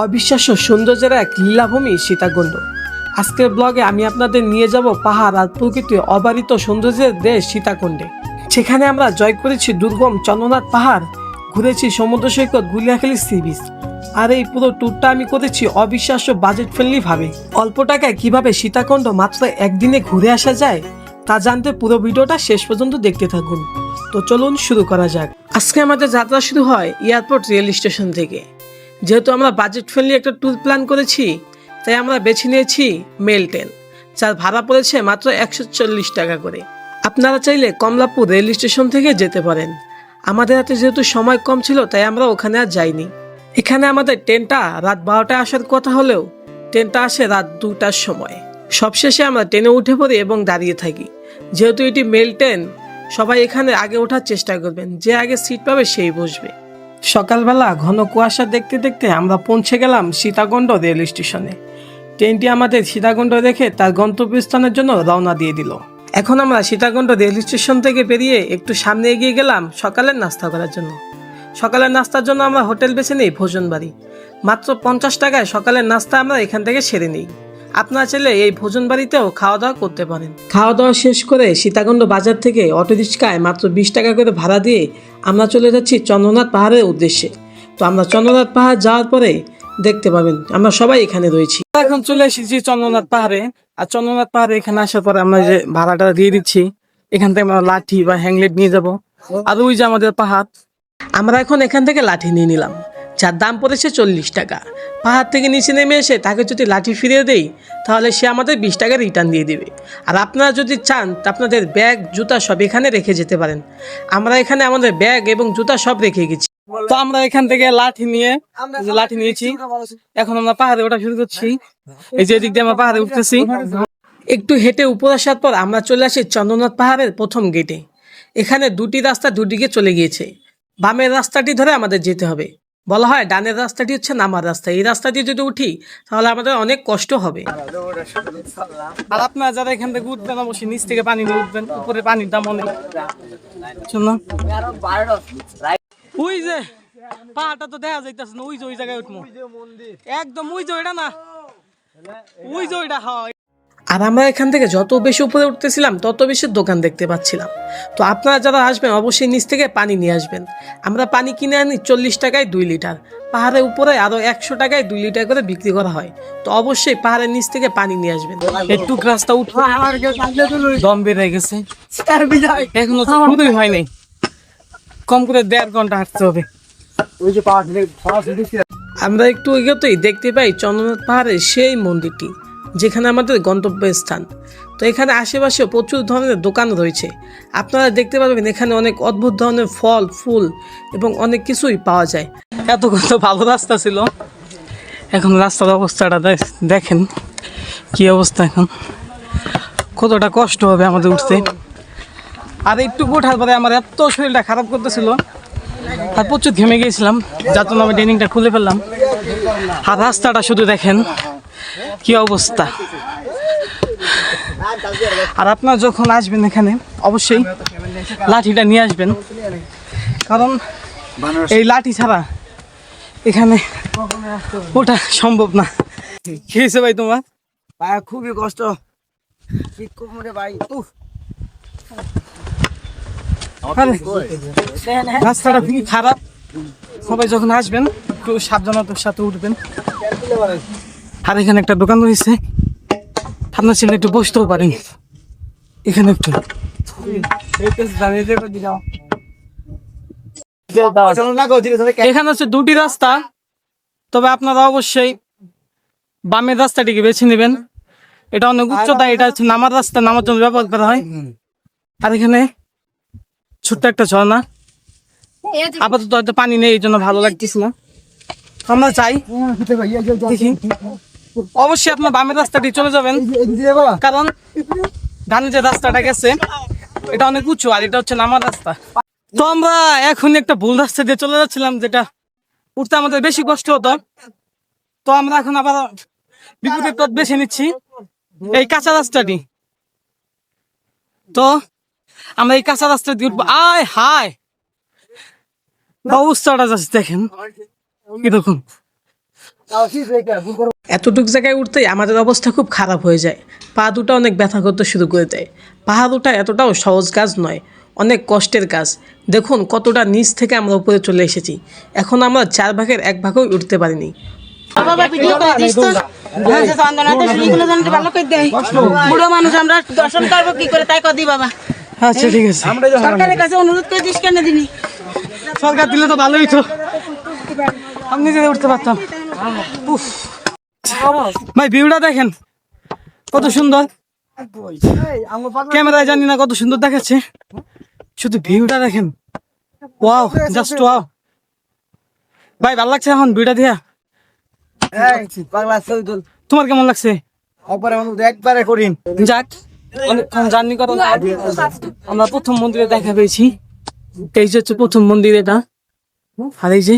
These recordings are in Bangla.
অবিশ্বাস্য সৌন্দর্যের এক লীলাভূমি সীতাকুণ্ড। আজকের ব্লগে আমি আপনাদের নিয়ে যাব পাহাড় আর প্রকৃতি অবারিত সৌন্দর্যের দেশ সীতাকুণ্ডে। সেখানে আমরা জয় করেছি দুর্গম চন্দ্রনাথ পাহাড়, ঘুরেছি সমুদ্র সৈকত গুলিয়াখালী সি বিচ আর এই পুরো ট্যুরটা আমি করেছি অবিশ্বাস্য বাজেট ফ্রেন্ডলি ভাবে। অল্প টাকায় কীভাবে সীতাকুণ্ড মাত্র একদিনে ঘুরে আসা যায়, তা জানতে পুরো ভিডিওটা শেষ পর্যন্ত দেখতে থাকুন। তো চলুন শুরু করা যাক। আজকে আমাদের যাত্রা শুরু হয় এয়ারপোর্ট রেল স্টেশন থেকে। যেহেতু আমরা বাজেট ফ্রেন্ডলি একটা ট্যুর প্ল্যান করেছি, তাই আমরা বেছে নিয়েছি মেল ট্রেন যার ভাড়া পড়েছে মাত্র একশো চল্লিশ টাকা করে। আপনারা চাইলে কমলাপুর রেল স্টেশন থেকে যেতে পারেন। আমাদের হাতে যেহেতু সময় কম ছিল, তাই আমরা ওখানে আর যাইনি। এখানে আমাদের ট্রেনটা রাত বারোটায় আসার কথা হলেও ট্রেনটা আসে রাত দুটার সময়। সবশেষে আমরা ট্রেনে উঠে পড়ি এবং দাঁড়িয়ে থাকি। যেহেতু এটি মেল ট্রেন সবাই এখানে আগে ওঠার চেষ্টা করবেন, যে আগে সিট পাবে সেই বসবে। সকালবেলা ঘন কুয়াশা দেখতে দেখতে আমরা পৌঁছে গেলাম সীতাকুণ্ড রেল স্টেশনে। ট্রেনটি আমাদের সীতাকুণ্ড রেখে তার গন্তব্যস্থানের জন্য রওনা দিয়ে দিল। এখন আমরা সীতাকুণ্ড রেল স্টেশন থেকে বেরিয়ে একটু সামনে এগিয়ে গেলাম সকালের নাস্তা করার জন্য। সকালের নাস্তার জন্য আমরা হোটেল বেছে নিই ভোজন বাড়ি মাত্র পঞ্চাশ টাকায় সকালের নাস্তা আমরা এখান থেকে সেরে নিই। আপনারা ছেলে এই ভোজন বাড়িতেও খাওয়া দাওয়া করতে পারেন। খাওয়া দাওয়া শেষ করে সীতাকুণ্ড বাজার থেকে অটো রিক্সায় মাত্র বিশ টাকা করে ভাড়া দিয়ে আমরা চলে যাচ্ছি চন্দ্রনাথ পাহাড়ের উদ্দেশ্যে। তো আমরা চন্দ্রনাথ পাহাড় যাওয়ার পরে দেখতে পাবেন আমরা সবাই এখানে রয়েছি। এখন চলে এসেছি চন্দ্রনাথ পাহাড়ে আর চন্দ্রনাথ পাহাড়ে এখানে আসার পরে আমরা যে ভাড়াটা দিয়ে দিচ্ছি এখান থেকে আমরা লাঠি বা হ্যাংলেট নিয়ে যাব। আর ওই যে আমাদের পাহাড়। আমরা এখন এখান থেকে লাঠি নিয়ে নিলাম। যার দাম পড়েছে চল্লিশ টাকা। পাহাড় থেকে নিচে নেমে এসে তাকে যদি লাঠি ফিরিয়ে দেই তাহলে সে আমাদের বিশ টাকা রিটার্ন দিয়ে দেবে। আর আপনারা যদি চান তা আপনাদের ব্যাগ জুতা সব এখানে রেখে যেতে পারেন। আমরা এখানে আমাদের ব্যাগ এবং জুতা সব রেখে গেছি। তো আমরা এখান থেকে লাঠি নিয়ে লাঠি নিয়েছি। এখন আমরা পাহাড়ে ওঠা শুরু করছি। এই যে এদিক দিয়ে আমরা পাহাড়ে উঠতেছি। একটু হেঁটে উপর আসার পর আমরা চলে আসি চন্দ্রনাথ পাহাড়ের প্রথম গেটে এখানে দুটি রাস্তা দুদিকে চলে গিয়েছে। বামের রাস্তাটি ধরে আমাদের যেতে হবে। বলা হয়, ডানের রাস্তাটি হচ্ছে নামার রাস্তা। এই রাস্তা দিয়ে যদি উঠি, তাহলে আমাদের অনেক কষ্ট হবে। আর আপনারা যারা এখান থেকে উঠবেন, অবশ্যই নিচ থেকে পানি নিয়ে উঠবেন উপরে পানির দাম অনেক। ওই যে, পাহাড়টা তো দেখা যাইতেছে না, ওই যে ওই জায়গায় উঠবো। একদম ওই যে ওইটা না। ওই যে ওইটা, হয় আর আমরা এখান থেকে যত বেশি উপরে উঠতেছিলাম তত বেশি দোকান দেখতে পাচ্ছিলাম। তো আপনারা যারা আসবেন অবশ্যই নিচ থেকে পানি নিয়ে আসবেন। আমরা পানি কিনে আনি চল্লিশ টাকায় দুই লিটার। পাহাড়ের উপরে আরও একশো টাকায় দুই লিটার করে বিক্রি করা হয়। তো অবশ্যই পাহাড়ের নিচ থেকে পানি নিয়ে আসবেন। একটু রাস্তা উঠে দম বেড়ে গেছে। এখনও শুরুই হয়নি। কম করে দেড় ঘণ্টা হাঁটতে হবে। আমরা একটু এগোতেই দেখতে পাই চন্দ্রনাথ পাহাড়ের সেই মন্দিরটি। যেখানে আমাদের গন্তব্যস্থান। তো এখানে আশেপাশেও প্রচুর ধরনের দোকান রয়েছে। আপনারা দেখতে পারবেন এখানে অনেক অদ্ভুত ধরনের ফল, ফুল এবং অনেক কিছুই পাওয়া যায়। এত কত ভালো রাস্তা ছিল। এখন রাস্তার অবস্থাটা দেখ- দেখেন কি অবস্থা এখন। কতটা কষ্ট হবে আমাদের উঠতে। আর একটু ওঠার পরে আমার এত শরীরটা খারাপ করতেছিল। আর প্রচুর ঘেমে গিয়েছিলাম। যার জন্য আমি ট্রেনিংটা খুলে ফেললাম। আর রাস্তাটা শুধু দেখেন। কি অবস্থা? আর আপনার যখন আসবেন এখানে অবশ্যই লাঠিটা নিয়ে আসবেন। কারণ এই লাঠি ছাড়া এখানে ওটা সম্ভব না। খেয়েছে ভাই তোমার? ভাই খুবই কষ্ট। ভাই? রাস্তাটা খুবই খারাপ। সবাই যখন আসবেন একটু সাবধানতার সাথে উঠবেন। আর এখানে একটা দোকান রয়েছে। আপনার ছেলে একটু বসতেও পারেন এখানে একটু। এখানে হচ্ছে দুটি রাস্তা। তবে আপনারা অবশ্যই বামের রাস্তাটিকে বেছে নেবেন। এটা অনেক উচ্চতা এটা হচ্ছে নামার রাস্তা, নামার জন্য ব্যবহার করা হয়। আর এখানে ছোট্ট একটা ঝর্ণা। আপাতত হয়তো পানি নেই, এই জন্য ভালো লাগতেছে না। আমরা চাই দেখি। অবশ্যই আপনার বামের রাস্তাটি চলে যাবেন। কারণ ডানে যে রাস্তাটা গেছে এটা অনেক উঁচু আর এটা হচ্ছে নামার রাস্তা। তো আমরা এখন একটা ভুল রাস্তা দিয়ে চলে যাচ্ছিলাম যেটা উঠতে আমাদের বেশি কষ্ট হতো। তো আমরা এখন আবার বিপরীত পথ বেছে নিচ্ছি এই কাঁচা রাস্তাটি। তো আমরা এই কাঁচা রাস্তা দিয়ে উঠবো। আয় হায়! অবস্থাটা যাচ্ছে দেখেন। কীরকম এতটুক জায়গায় উঠতেই আমাদের অবস্থা খুব খারাপ হয়ে যায়। পা দুটা অনেক ব্যথা করতে শুরু করে দেয়। পাহাড় ওঠা এতটাও সহজ কাজ নয় অনেক কষ্টের কাজ। দেখুন কতটা নিচ থেকে আমরা উপরে চলে এসেছি। এখন আমরা চার ভাগের এক ভাগও উঠতে পারিনি। বাবা ভিডিও করে দিস তো। হ্যাঁ, বুড়ো মানুষ আমরা দর্শন করব কি করে তাই কদি বাবা। আচ্ছা ঠিক আছে। সরকারের কাছে অনুরোধ করে দিস কেন দিনি? সরকার দিলে তো ভালোই তো। আমি নিজে উঠতে পারতাম। ভাই, ভিউটা দেখেন। কত সুন্দর। ক্যামেরায় জানি না কত সুন্দর দেখাচ্ছে। শুধু ভিউটা দেখেন। Wow just wow. ভাই, ভালো লাগছে এখন ভিউটা দিয়া? তোমার কেমন লাগছে? আমরা প্রথম মন্দিরে দেখা পেয়েছি। এই যে হচ্ছে প্রথম মন্দির এটা। আর এই যে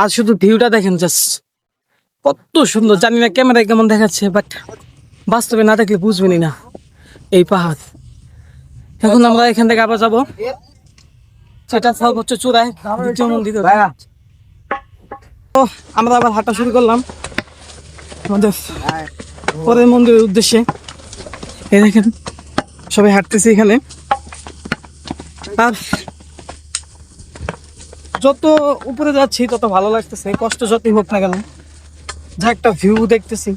আর শুধু ভিউটা দেখেন জাস্ট কত সুন্দর জানি না ক্যামেরায় কেমন দেখাচ্ছে বাট বাস্তবে না দেখলে বুঝবেনই না। এই পাহাড়। এখন আমরা এখান থেকে আবার যাব। সেটা সর্বোচ্চ চূড়ায়। দ্বিতীয় মন্দির তো আমরা আবার হাঁটা শুরু করলাম। আমাদের পরের মন্দিরের উদ্দেশ্যে। এই দেখেন সবাই হাঁটতেছে এখানে। আর যত উপরে যাচ্ছি, তত ভালো লাগতেছে। কষ্ট যতই হোক না কেন। যা একটা ভিউ দেখতেছি।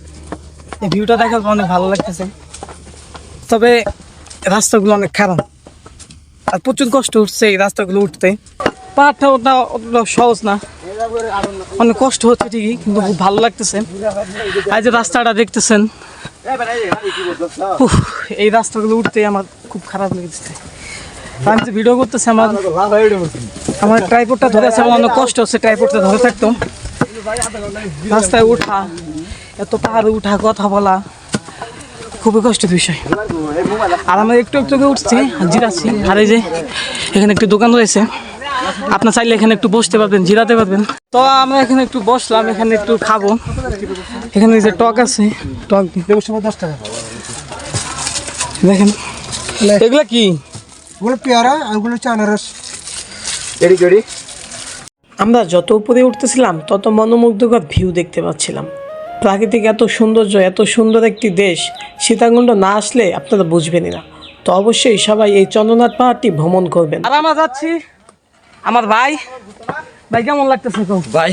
এই ভিউটা দেখার অনেক ভালো লাগতেছে। তবে রাস্তাগুলো অনেক খারাপ। আর প্রচুর কষ্ট উঠছে এই রাস্তাগুলো উঠতে। পাহাড়টা ওটা অতটা সহজ না। অনেক কষ্ট হচ্ছে ঠিকই, কিন্তু খুব ভালো লাগতেছে। আর যে রাস্তাটা দেখতেছেন এই রাস্তাগুলো উঠতে আমার খুব খারাপ লেগেছে আমি যে ভিডিও করতেছি, আমার আমার ট্রাইপোর্ডটা ধরে আছে আমার অনেক কষ্ট হচ্ছে ট্রাইপোর্ডটা ধরে থাকতো। রাস্তায় উঠা এত পাহাড়ে উঠা কথা বলা খুবই কষ্টের বিষয়। আর আমরা একটু একটু উঠছি আর জিরাচ্ছি আর এই যে এখানে একটু দোকান রয়েছে। আপনার চাইলে এখানে একটু বসতে পারবেন জিরাতে পারবেন। তো আমরা এখানে একটু বসলাম এখানে একটু খাব। এখানে যে টক আছে টক দশ টাকা দেখেন। এগুলা কি? ওগুলো পেয়ারা আর ওগুলো চানারস আমরা যত উপরে উঠতেছিলাম তত মনোমুগ্ধকর ভিউ দেখতে পাচ্ছিলাম। প্রাকৃতিক এত সৌন্দর্য এত সুন্দর একটি দেশ সীতাকুণ্ড না আসলে আপনারা বুঝবেনই না। তো অবশ্যই সবাই এই চন্দ্রনাথ পাহাড়টি ভ্রমণ করবেন। আর আমরা যাচ্ছি আমার ভাই। ভাই কেমন লাগতেছে তো ভাই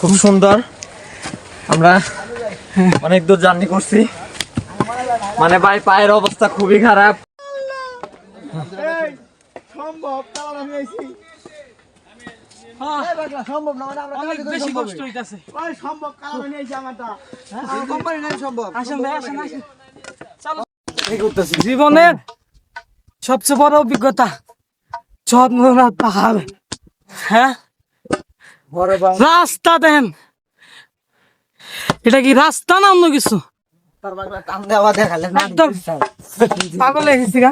খুব সুন্দর। আমরা অনেক দূর জার্নি করছি। মানে ভাই পায়ের অবস্থা খুবই খারাপ। সম্ভব না মানে অনেক বেশি কষ্ট হইতাছে। সম্ভব কারণ এই জামাটা কোম্পানি নাই সম্ভব। আসেন ভাই আসেন আসেন। চলো। জীবনের সবচেয়ে বড় অভিজ্ঞতা চন্দ্রনাথ পাহাড়। হ্যাঁ? রাস্তা দেন। এটা কি রাস্তা না অন্য কিছু? পাগল হয়ে গেছি গা।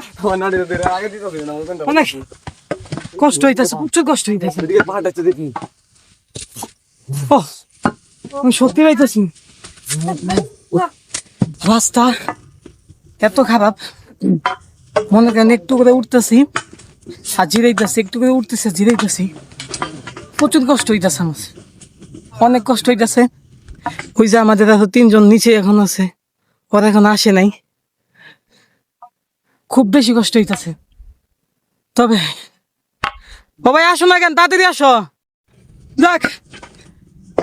অনেক কষ্ট হইতেছে প্রচুর কষ্ট হইতেছে। ও আমি সত্যি পাইতেছি। রাস্তা এত খারাপ। মনে করেন একটু করে উঠতেছি আর জিরাইতেছি একটু করে উঠতেছে জিরাইতেছি। প্রচুর কষ্ট হইতেছে আমার। অনেক কষ্ট হইতেছে। ওই যে আমাদের এত তিনজন নিচে এখন আছে ওরা এখন আসে নাই। খুব বেশি কষ্ট হইতেছে। তবে বাবাই আসো না কেন? তাড়াতাড়ি আসো। যাক,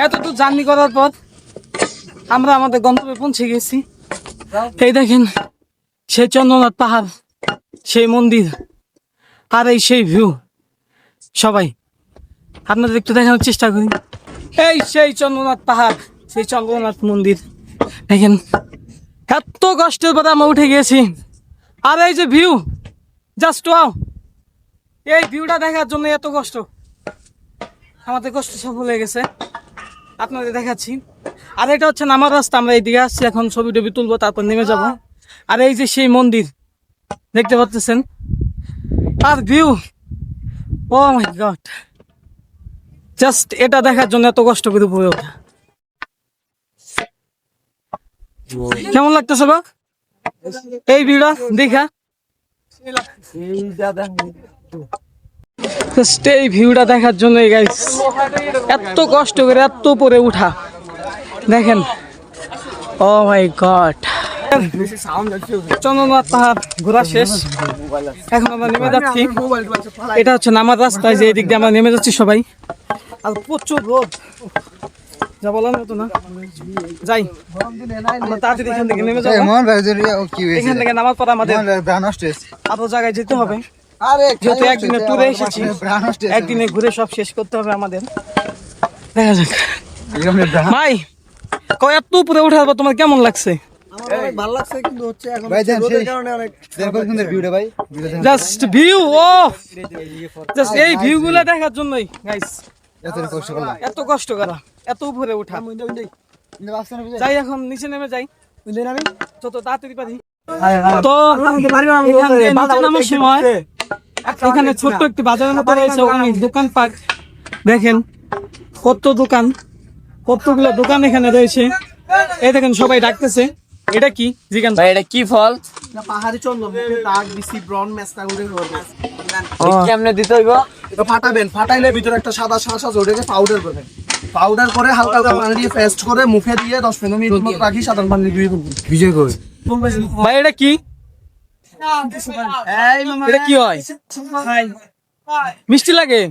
এত তো জার্নি করার পর আমরা আমাদের গন্তব্যে পৌঁছে গেছি। এই দেখেন, সেই চন্দ্রনাথ পাহাড়, সেই মন্দির আর এই সেই ভিউ সবাই, আপনাদের একটু দেখানোর চেষ্টা করি। এই সেই চন্দ্রনাথ পাহাড়, সেই চন্দ্রনাথ মন্দির। দেখেন, এত কষ্টের পরে আমরা উঠে গেছি। আর এই যে ভিউ জাস্ট ওয়াও এই ভিউটা দেখার জন্য এত কষ্ট। আমাদের কষ্ট সব হয়ে গেছে। আপনাদের দেখাচ্ছি। আর এটা হচ্ছে নামার রাস্তা, আমরা এইদিকে আসছি, এখন ছবি টবি তুলবো, তারপর নেমে যাব। আর এই যে সেই মন্দির, দেখতে পাচ্ছেন? আর view! Oh my god! Just এটা দেখার জন্য এত কষ্ট করে উপরে ওঠা। কেমন লাগতেছে বা? এই ভিউটা, দেখা। জাস্ট এই ভিউটা দেখার জন্য গাইস এত কষ্ট করে এত উপরে উঠা। দেখেন। ও মাই গড চন্দ্রনাথ পাহাড় ঘোরা শেষ। এখন আমরা নেমে যাচ্ছি। এটা হচ্ছে নামার রাস্তায় যে এদিক দিয়ে আমরা নেমে যাচ্ছি সবাই। আর প্রচুর রোদ। যা বলার মতো না। যাই। তাড়াতাড়ি এখান থেকে নেমে যাব। এখান থেকে নামার পর আমাদের আরও জায়গায় যেতে হবে। যেহেতু একদিনে ট্যুরে এসেছি একদিনে ঘুরে সব শেষ করতে হবে আমাদের। দেখা যাক। ভাই কয় এত উপরে উঠার পর তোমার কেমন লাগছে? ভালো লাগছে কিন্তু হচ্ছে এখন ভাই কারণে অনেক ভিউটা ভাই। Just view oh! জাস্ট এই ভিউ দেখার জন্যই গাইস এত কষ্ট করলাম। এত কষ্ট করা এত উপরে যাই। এখন নিচে নেমে যাই। বুঝলেন আমি যত তাড়াতাড়ি পারি। তো নামার সময় এখানে ছোট্ট একটি বাজারের মতো রয়েছে অনেক দোকানপাট দেখেন কত দোকান। কতগুলো দোকান এখানে রয়েছে। এই দেখেন সবাই ডাকতেছে। এটা কি? জিগান। ভাই এটা কি ফল? পাহাড়ি চন্দন দাগ দিছি ব্রন ম্যাচটা করে কেমনে দিতে হইব? এটা ফাটাবেন ফাটাইলে ভিতরে একটা সাদা শাঁস পাউডার করবেন। পাউডার করে হালকা হালকা পানি দিয়ে পেস্ট করে মুখে দিয়ে দশ পনেরো মিনিট রাখি সাধারণ পানি দিয়ে ভিজে করে ভাই এটা কি? এটা কি হয়? মিষ্টি লাগে?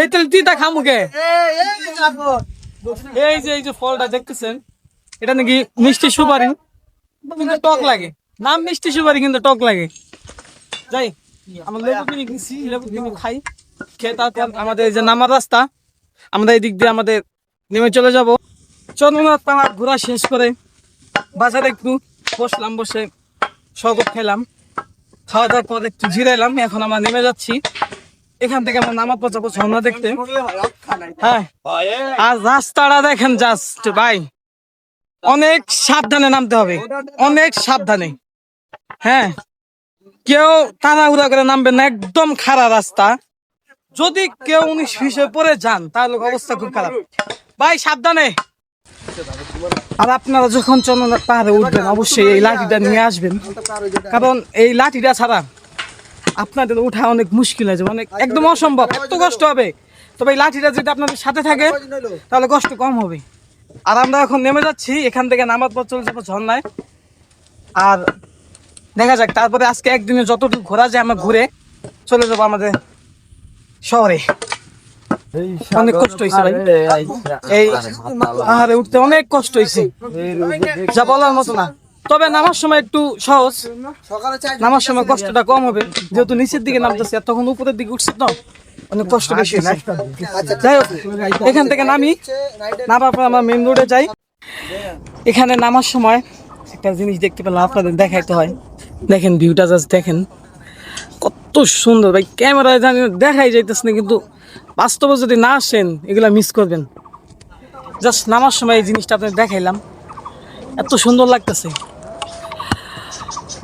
এই তাহলে তিতা খামুকে এই যে এই যে ফলটা দেখতেছেন এটা নাকি মিষ্টি সুপারি? কিন্তু টক লাগে। নাম মিষ্টি সুপারি কিন্তু টক লাগে। যাই আমরা লেবু কিনে কিনছি লেবু কিনে খাই। খেয়ে তারপর আমাদের এই যে নামার রাস্তা আমাদের এই দিক দিয়ে আমাদের নেমে চলে যাব। চন্দ্রনাথ পাহাড় ঘোরা শেষ করে বাজারে একটু বসলাম বসে শরবত খেলাম। খাওয়া দাওয়ার পর একটু জিরাইলাম এখন আমরা নেমে যাচ্ছি। এখান থেকে আমরা পর যাব ঝর্ণা দেখতে হ্যাঁ। আর রাস্তাটা দেখেন জাস্ট ভাই। অনেক সাবধানে নামতে হবে। অনেক সাবধানে। হ্যাঁ। কেউ তাড়াহুড়া করে নামবেন না, একদম খারাপ রাস্তা। যদি কেউ উনিশ ফিসে পরে যান, তাহলে অবস্থা খুব খারাপ। ভাই, সাবধানে। আর আপনারা যখন চন্দ্রনাথ পাহাড়ে উঠবেন, অবশ্যই এই লাঠিটা নিয়ে আসবেন। কারণ এই লাঠিটা ছাড়া আপনাদের উঠা অনেক মুশকিল আছে অনেক একদম অসম্ভব, এত কষ্ট হবে। তবে এই লাঠিটা যদি আপনাদের সাথে থাকে, তাহলে কষ্ট কম হবে। আর আমরা এখন নেমে যাচ্ছি, এখান থেকে নামার পর চলে যাব ঝর্ণায়। আর দেখা যাক, তারপরে আজকে একদিনে যতটুকু ঘোরা যায় আমরা ঘুরে চলে যাব আমাদের শহরে। অনেক কষ্ট হয়েছে ভাই। এই পাহাড়ে উঠতে অনেক কষ্ট হয়েছে যা বলার মতো না। তবে নামার সময় একটু সহজ। নামার সময় কষ্টটা কম হবে। যেহেতু নিচের দিকে নামতেছে আর তখন উপরের দিকে উঠছে তো অনেক কষ্ট বেশি যাই হোক এখান থেকে নামি। নামার পর আমরা মেন রোডে যাই। এখানে নামার সময় একটা জিনিস দেখতে পেলাম আপনাদের দেখাইতে হয়। দেখেন ভিউটা জাস্ট দেখেন। কত সুন্দর ভাই ক্যামেরায় জানি দেখাই যাইতেছে না কিন্তু বাস্তবে যদি না আসেন এগুলা মিস করবেন। জাস্ট নামার সময় এই জিনিসটা আপনাদের দেখাইলাম। এত সুন্দর লাগতেছে।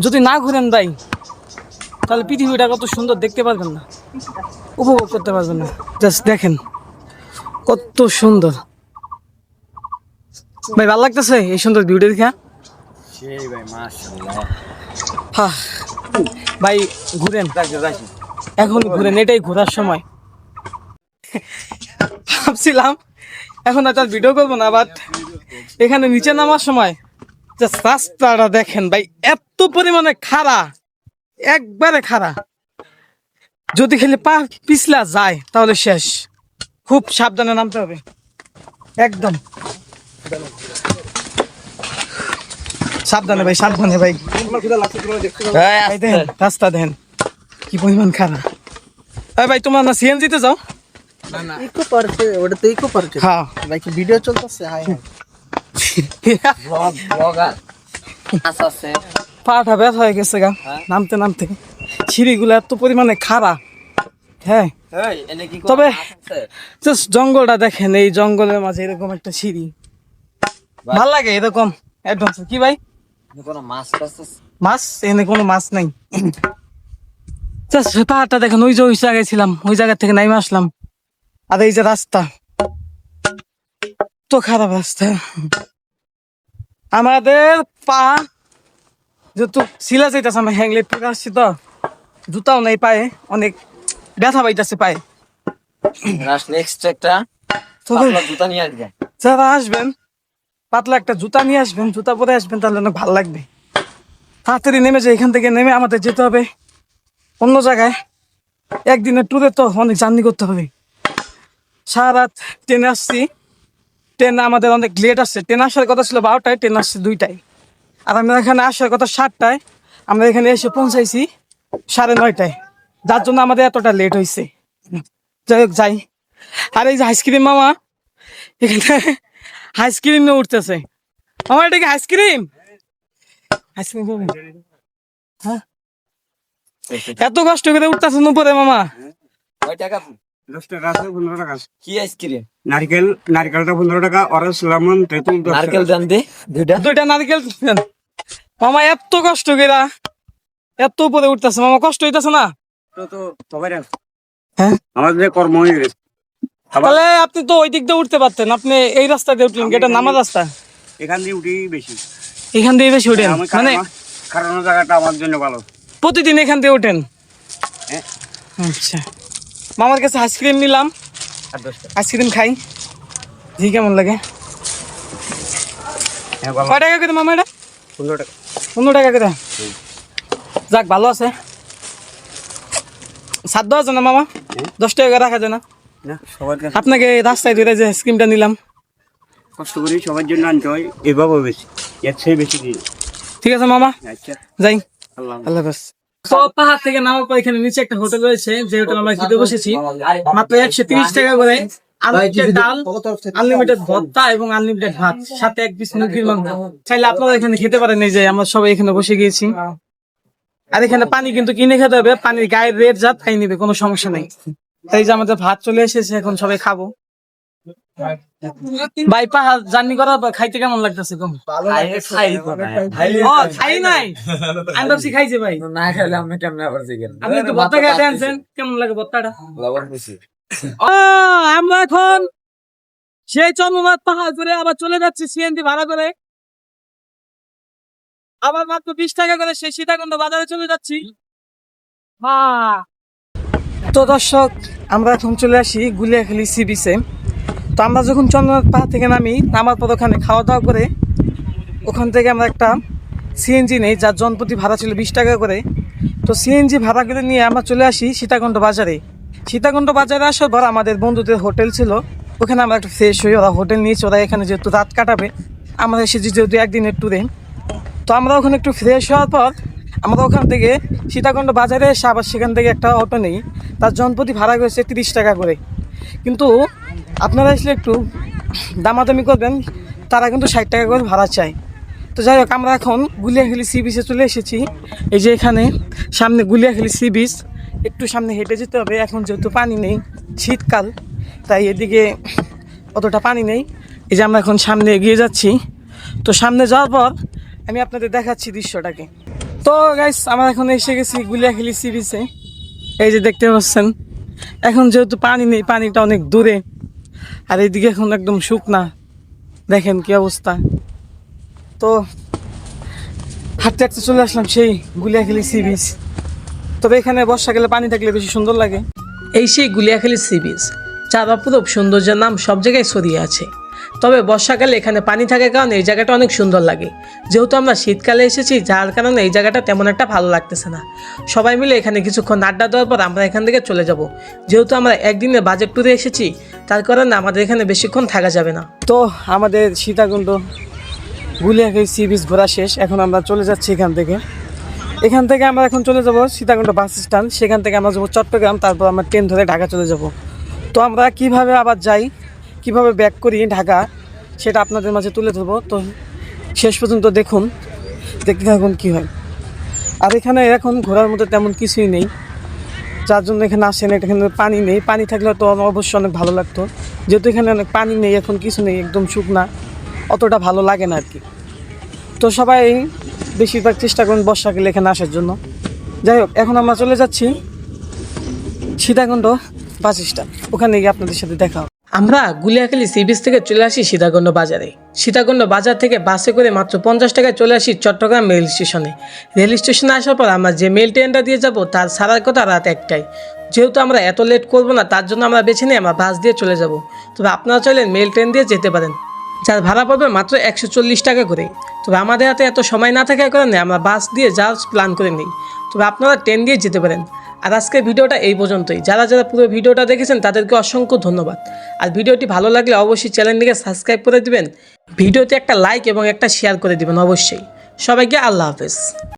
যদি না ঘুরেন ভাই তাহলে পৃথিবীটা কত সুন্দর দেখতে পারবেন না। উপভোগ করতে পারবেন না। জাস্ট দেখেন কত সুন্দর। ভাই ভালো লাগতেছে এই সুন্দর ভিউটা দেখা? ভাই ঘুরেন। এখন ঘুরেন এটাই ঘোরার সময়। ভাবছিলাম, এখন আর ভিডিও করব না বাট এখানে নিচে নামার সময় just রাস্তাটা দেখেন ভাই, এত পরিমাণে খাড়া, একবারে খাড়া। যদি খেলে পা পিছলা যায়, তাহলে শেষ। খুব সাবধানে নামতে হবে। একদম। সাবধানে ভাই সাবধানে ভাই। রাস্তা দেখেন, কি পরিমাণ খারাপ ভাই, তোমার না সিএনজি তে যাও ইকো পার্কে ওটা তো ইকো পার্কে। হ্যাঁ। ভাই ভিডিও চলতেছে? High high. ব্লগ ব্লগার আচ্ছা আছে পাটা ব্যথা হয়ে গেছে গা নামতে নামতে। সিঁড়িগুলো এত পরিমাণে খাড়া। হ্যাঁ। এই এনে কি তবে জাস্ট জঙ্গলটা দেখেন এই জঙ্গলের মাঝে এরকম একটা সিঁড়ি। ভালো লাগে এরকম অ্যাডভান্স কি ভাই? কোনো মাছ টাছ আছে? মাছ? এখানে কোনো মাছ নাই। জাস্ট পাহাড়টা দেখেন ওই যে ওই জায়গায় ছিলাম ওই জায়গা থেকে নাইমে আসলাম। আর এই যে রাস্তা তো খারাপ রাস্তা। আমাদের পা যেহেতু শিলা যাইতেছে আমরা হ্যাংলে থেকে আসছি তো জুতাও নাই পায়ে অনেক ব্যথা পাইতেছে পায়ে। নেক্সট একটা জুতা নিয়ে আসবে। যারা আসবেন পাতলা একটা জুতা নিয়ে আসবেন জুতা পরে আসবেন তাহলে অনেক ভালো লাগবে। তাড়াতাড়ি নেমে যায় এখান থেকে নেমে আমাদের যেতে হবে। অন্য জায়গায় একদিনের ট্যুরে তো অনেক জার্নি করতে হবে। সারা রাত ট্রেনে আসছি। ট্রেন আমাদের অনেক লেট আসছে। ট্রেন আসার কথা ছিল বারোটায় ট্রেন আসছে দুইটায়। আর আমরা এখানে আসার কথা সাতটায়। আমরা এখানে এসে পৌঁছাইছি সাড়ে নয়টায়। যার জন্য আমাদের এতটা লেট হয়েছে যাই হোক যাই। আর এই যে আইসক্রিম মামা এখানে আইসক্রিম নিয়ে উঠতেছে। আমার এটা কি আইসক্রিম আইসক্রিম হ্যাঁ? এত কষ্ট করে উঠতেছেন উপরে মামা। কয় টাকা? দশ টাকা আছে পনেরো টাকা আছে কি আইসক্রিম? নারকেল নারকেলটা পনেরো টাকা অরেঞ্জ লেমন তেঁতুল নারকেল দেন দে। দুইটা? দুইটা নারকেল দেন। মামা এত কষ্ট এত উপরে উঠতেছে। মামা কষ্ট হইতেছে না? তো তো সবাই হ্যাঁ? আমাদের কর্ম হয়ে গেছে। তাহলে আপনি তো ওই দিক দিয়ে উঠতে পারতেন। আপনি এই রাস্তা দিয়ে উঠলেন এটা নামার রাস্তা। এখান দিয়ে উঠি বেশি। এখান দিয়ে বেশি উঠেন? মানে কারণ জায়গাটা আমার জন্য ভালো। প্রতিদিন এখান দিয়ে উঠেন? হ্যাঁ। আচ্ছা। মামার কাছে আইসক্রিম নিলাম। আইসক্রিম খাই। জি কেমন লাগে? হ্যাঁ কয় টাকা করে মামা এটা? পনেরো টাকা। পনেরো টাকা করে। যাক ভালো আছে। সাধ্য আছে না মামা? দশ টাকা করে রাখা যায় না আপনাকে রাস্তায় ধরে যে আইসক্রিমটা নিলাম। কষ্ট করি সবার জন্য আনতে হয় এভাবে বেশি এর চেয়ে বেশি দিই ঠিক আছে মামা? আচ্ছা। যাই। আল্লাহ আল্লাহ হাফেজ। পাহাড় থেকে নামার পর এখানে নিচে একটা হোটেল রয়েছে যে হোটেল আমরা খেতে বসেছি। মাত্র একশো তিরিশ টাকা করে আনলিমিটেড ভর্তা এবং আনলিমিটেড ভাত সাথে এক পিস মুরগির মাংস। চাইলে আপনারা এখানে খেতে পারেন এই যে আমরা সবাই এখানে বসে গিয়েছি। আর এখানে পানি কিন্তু কিনে খেতে হবে পানির গায়ের রেট যা তাই নিবে কোনো সমস্যা নেই। তাই যে আমাদের ভাত চলে এসেছে এখন সবাই খাব। ভাই পাহাড় জার্নি করার খাইতে কেমন লাগতেছে কম? খাই নাই আমি ভাবছি খাইছে ভাই। না খাইলে আমি কেমনে আবার চিকেন আপনি খেয়ে আনছেন? কেমন লাগে আমরা এখন সেই চন্দ্রনাথ পাহাড় করে আবার চলে যাচ্ছি সিএনজি ভাড়া করে। আবার মাত্র বিশ টাকা করে সেই সীতাকুণ্ড বাজারে চলে যাচ্ছি। হ্যাঁ। তো দর্শক আমরা এখন চলে আসি গুলিয়াখালী সি বিচে। তো আমরা যখন চন্দ্রনাথ পাহাড় থেকে নামি, নামার পর ওখানে খাওয়া দাওয়া করে, ওখান থেকে আমরা একটা সিএনজি নেই, যার জনপ্রতি ভাড়া ছিল বিশ টাকা করে। তো সিএনজি ভাড়া করে নিয়ে আমরা চলে আসি সীতাকুণ্ড বাজারে। সীতাকুণ্ড বাজারে আসার পর আমাদের বন্ধুদের হোটেল ছিল। ওখানে আমরা একটা ফ্রেশ হই, ওরা হোটেল নিয়েছে, ওরা এখানে যেহেতু রাত কাটাবে, আমরা এসেছি যেহেতু একদিনের ট্যুরে তো আমরা ওখানে একটু ফ্রেশ হওয়ার পর আমরা ওখান থেকে সীতাকুণ্ড বাজারে এসে আবার সেখান থেকে একটা অটো নেই। তার জনপ্রতি ভাড়া হয়েছে তিরিশ টাকা করে। কিন্তু আপনারা আসলে একটু দামাদামি করবেন, তারা কিন্তু ষাট টাকা করে ভাড়া চায়। তো যাই হোক, আমরা এখন গুলিয়াখালী সি বিচে চলে এসেছি। এই যে এখানে সামনে গুলিয়াখালী সি বিচ, একটু সামনে হেঁটে যেতে হবে। এখন যেহেতু পানি নেই, শীতকাল, তাই এদিকে অতটা পানি নেই। এই যে আমরা এখন সামনে এগিয়ে যাচ্ছি। তো সামনে যাওয়ার পর আমি আপনাদের দেখাচ্ছি দৃশ্যটাকে। তো গাইস আমরা এখন এসে গেছি গুলিয়াখালী সি বিচে। এই যে দেখতে পাচ্ছেন, এখন যেহেতু পানি নেই, পানিটা অনেক দূরে। আর এইদিকে এখন একদম শুকনা। দেখেন কি অবস্থা। তো হাঁটতে হাঁটতে চলে আসলাম সেই গুলিয়াখালি সি বিচ। তবে এখানে বর্ষাকালে পানি থাকলে বেশি সুন্দর লাগে। এই সেই গুলিয়াখালি সি বিচ, চাঁদাপুর সৌন্দর্যের নাম সব জায়গায় ছড়িয়ে আছে। তবে বর্ষাকালে এখানে পানি থাকার কারণে এই জায়গাটা অনেক সুন্দর লাগে। যেহেতু আমরা শীতকালে এসেছি, যার কারণে এই জায়গাটা তেমন একটা ভালো লাগতেছে না। সবাই মিলে এখানে কিছুক্ষণ আড্ডা দেওয়ার পর আমরা এখান থেকে চলে যাব। যেহেতু আমরা একদিনে বাজেট ট্যুরে এসেছি, তার কারণে আমাদের এখানে বেশিক্ষণ থাকা যাবে না। তো আমাদের সীতাকুণ্ড, গুলিয়াখালী সি বিচ ঘোরা শেষ। এখন আমরা চলে যাচ্ছি এখান থেকে। এখান থেকে আমরা এখন চলে যাব সীতাকুণ্ড বাস স্ট্যান্ড। সেখান থেকে আমরা যাব চট্টগ্রাম, তারপর আমরা ট্রেন ধরে ঢাকা চলে যাব। তো আমরা কীভাবে আবার যাই? কীভাবে ব্যাক করি ঢাকা, সেটা আপনাদের মাঝে তুলে ধরবো। তো শেষ পর্যন্ত দেখুন, দেখতে থাকুন কী হয়। আর এখানে এখন ঘোরার মধ্যে তেমন কিছুই নেই। যার জন্য এখানে আসেন, এখানে পানি নেই। পানি থাকলে তো আমার অবশ্যই অনেক ভালো লাগতো। যেহেতু এখানে অনেক পানি নেই, এখন কিছু নেই, একদম শুকনা। অতটা ভালো লাগে না আর কি তো সবাই বেশিরভাগ চেষ্টা করুন বর্ষাকালে এখানে আসার জন্য। যাই হোক, এখন আমরা চলে যাচ্ছি সীতাকুণ্ড বাস স্ট্যান্ড। ওখানে গিয়ে আপনাদের সাথে দেখা আমরা গুলিয়াখালি সি বিচ থেকে চলে আসি সীতাকুণ্ড বাজারে। সীতাকুণ্ড বাজার থেকে বাসে করে মাত্র পঞ্চাশ টাকায় চলে আসি চট্টগ্রাম রেল স্টেশনে। রেল স্টেশনে আসার পর আমরা যে মেল ট্রেনটা দিয়ে যাব, তার সারার কথা রাত একটাই যেহেতু আমরা এত লেট করব না, তার জন্য আমরা বেছে নিই আমরা বাস দিয়ে চলে যাব। তবে আপনারা চাইলে মেল ট্রেন দিয়ে যেতে পারেন। যার ভাড়া পড়বে মাত্র একশো চল্লিশ টাকা করে। তবে আমাদের হাতে এত সময় না থাকার কারণে আমরা বাস দিয়ে যাওয়ার প্ল্যান করে নিই। তবে আপনারা ট্রেন দিয়ে যেতে পারেন। আর আজকের ভিডিওটা এই পর্যন্তই। যারা যারা পুরো ভিডিওটা দেখেছেন, তাদেরকে অসংখ্য ধন্যবাদ। আর ভিডিওটি ভালো লাগলে অবশ্যই চ্যানেলটিকে সাবস্ক্রাইব করে দিবেন। ভিডিওতে একটা লাইক এবং একটা শেয়ার করে দিবেন অবশ্যই। সবাইকে আল্লাহ হাফেজ।